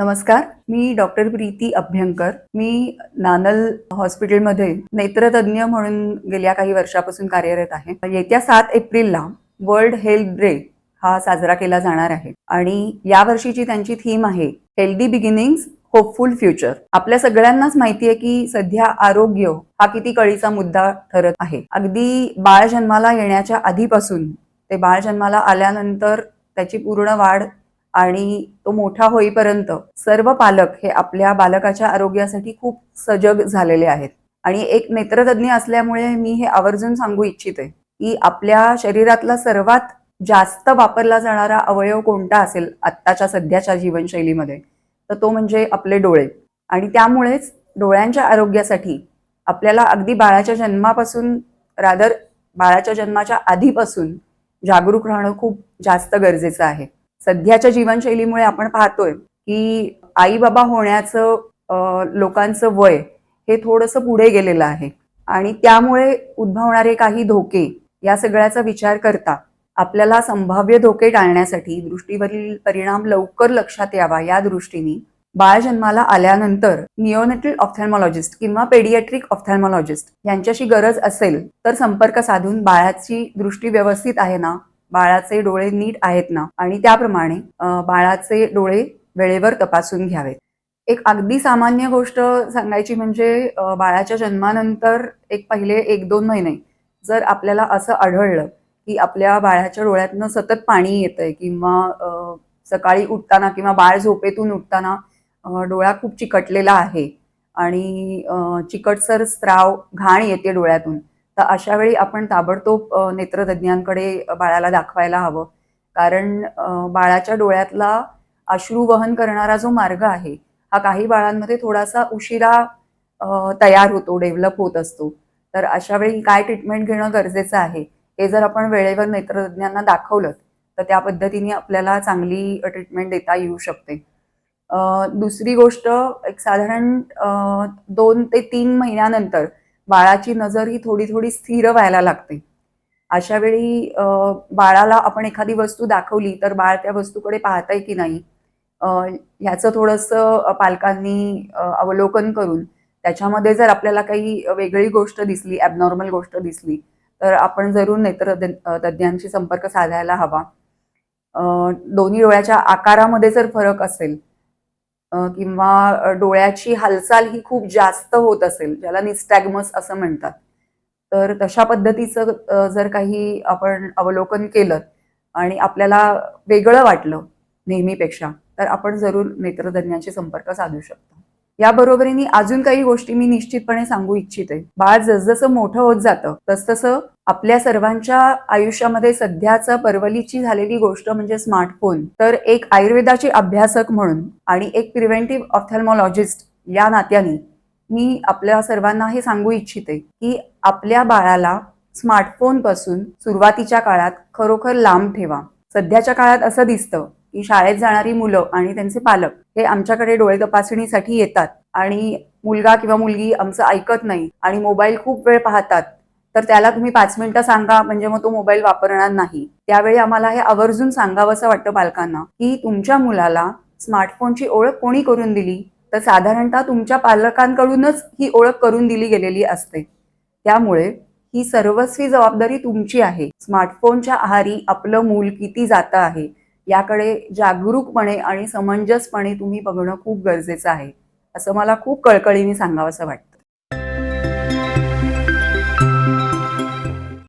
नमस्कार मी डॉक्टर प्रीती अभ्यंकर. मी नानल हॉस्पिटलमध्ये नेत्रतज्ञ म्हणून गेल्या काही वर्षापासून कार्यरत आहे. येत्या सात एप्रिलला वर्ल्ड हेल्थ डे हा साजरा केला जाणार आहे आणि या वर्षीची त्यांची थीम आहे हेल्दी बिगिनिंग्स होपफुल फ्युचर. आपल्या सगळ्यांनाच माहिती आहे की सध्या आरोग्य हा किती कळीचा मुद्दा ठरत आहे. अगदी बाळ जन्माला येण्याच्या आधीपासून ते बाळ जन्माला आल्यानंतर त्याची पूर्ण वाढ आणि तो मोठा होईपर्यंत सर्व पालक हे आपल्या बालकाच्या आरोग्यासाठी खूप सजग झालेले आहेत. आणि एक नेत्रतज्ञ असल्यामुळे मी हे आवर्जून सांगू इच्छिते की आपल्या शरीरातला सर्वात जास्त वापरला जाणारा अवयव कोणता असेल आत्ताच्या सध्याच्या जीवनशैलीमध्ये? तर तो म्हणजे आपले डोळे. आणि त्यामुळेच डोळ्यांच्या आरोग्यासाठी आपल्याला अगदी बाळाच्या जन्मापासून रादर बाळाच्या जन्माच्या आधीपासून जागरूक राहणं खूप जास्त गरजेचं आहे. सध्याच्या जीवनशैलीमुळे आपण पाहतोय की आई बाबा होण्याचं लोकांचं वय हे थोडंसं पुढे गेलेलं आहे. आणि त्यामुळे उद्भवणारे काही धोके या सगळ्याचा विचार करता आपल्याला संभाव्य धोके टाळण्यासाठी दृष्टीवरील परिणाम लवकर लक्षात यावा या दृष्टीने बाळ जन्माला आल्यानंतर निओनेटल ऑप्थॅल्मॉलॉजिस्ट किंवा पेडियाट्रिक ऑप्थॅल्मॉलॉजिस्ट यांच्याशी गरज असेल तर संपर्क साधून बाळाची दृष्टी व्यवस्थित आहे ना? बाळाचे डोळे नीट आहेत ना? आणि त्याप्रमाणे बाळाचे डोळे वेळेवर तपासून घ्यावेत. एक अगदी सामान्य गोष्ट सांगायची म्हणजे बाळाच्या जन्मानंतर एक पहिले एक दोन महिने जर आपल्याला असं आढळलं की आपल्या बाळाच्या डोळ्यातनं सतत पाणी येतंय किंवा सकाळी उठताना किंवा बाळ झोपेतून उठताना डोळा खूप चिकटलेला आहे आणि चिकटसर स्त्राव घाण येते डोळ्यातून तर अशा वेळी आपण ताबडतोब नेत्रतज्ञांकडे बाळाला दाखवायला हवं. कारण बाळाच्या डोळ्यातला अश्रू वहन करणारा जो मार्ग आहे हा काही बाळांमध्ये थोडासा उशिरा तयार होतो डेव्हलप होत असतो. तर अशा वेळी काय ट्रीटमेंट घेणं गरजेचं आहे हे जर आपण वेळेवर नेत्रतज्ञांना दाखवलं तर त्या पद्धतीने आपल्याला चांगली ट्रीटमेंट देता येऊ शकते. दुसरी गोष्ट एक साधारण दोन ते तीन महिन्यानंतर बाळाची नजर ही थोडी थोडी स्थिर व्हायला लागते. अशा वेळी बाळाला आपण एखादी वस्तू दाखवली तर बाळ त्या वस्तूकडे पाहतंय की नाही ह्याचं थोडंसं पालकांनी अवलोकन करून त्याच्यामध्ये जर आपल्याला काही वेगळी गोष्ट दिसली ॲबनॉर्मल गोष्ट दिसली तर आपण जरूर नेत्र तज्ज्ञांशी संपर्क साधायला हवा. दोन्ही डोळ्याच्या आकारामध्ये जर फरक असेल किंवा डोळ्याची हालचाल ही खूप जास्त होत असेल ज्याला निस्टॅगमस असं म्हणतात. तर तशा पद्धतीचं जर काही आपण अवलोकन केलं आणि आपल्याला वेगळं वाटलं नेहमीपेक्षा तर आपण जरूर नेत्रतज्ञांशी संपर्क साधू शकतो. याबरोबरीने अजून काही गोष्टी मी निश्चितपणे सांगू इच्छिते. बाळ जसजसं मोठं होत जातं तसतसं आपल्या सर्वांच्या आयुष्यामध्ये सध्याचा परवलीची झालेली गोष्ट म्हणजे स्मार्टफोन तर एक आयुर्वेदाची अभ्यासक म्हणून आणि एक प्रिव्हेंटिव्ह ऑफ्थॅल्मॉलॉजिस्ट या नात्याने मी आपल्या सर्वांना हे सांगू इच्छिते की आपल्या बाळाला स्मार्टफोनपासून सुरुवातीच्या काळात खरोखर लांब ठेवा. सध्याच्या काळात असं दिसतं की शाळेत जाणारी मुलं आणि त्यांचे पालक हे आमच्याकडे डोळे तपासणीसाठी येतात. आणि मुलगा किंवा मुलगी आमचं ऐकत नाही आणि मोबाईल खूप वेळ पाहतात तर त्याला तुम्ही पाच मिनिटं सांगा म्हणजे मग तो मोबाईल वापरणार नाही. त्यावेळी आम्हाला हे आवर्जून सांगावंसं वाटतं पालकांना की तुमच्या मुलाला स्मार्टफोनची ओळख कोणी करून दिली? तर साधारणतः तुमच्या पालकांकडूनच ही ओळख करून दिली गेलेली असते. त्यामुळे ही सर्वस्वी जबाबदारी तुमची आहे. स्मार्टफोनच्या आहारी आपलं मूल किती जातं आहे याकडे जागरूकपणे आणि समंजसपणे तुम्ही बघणं खूप गरजेचं आहे. असं मला खूप कळकळीने सांगावं असं वाटतं.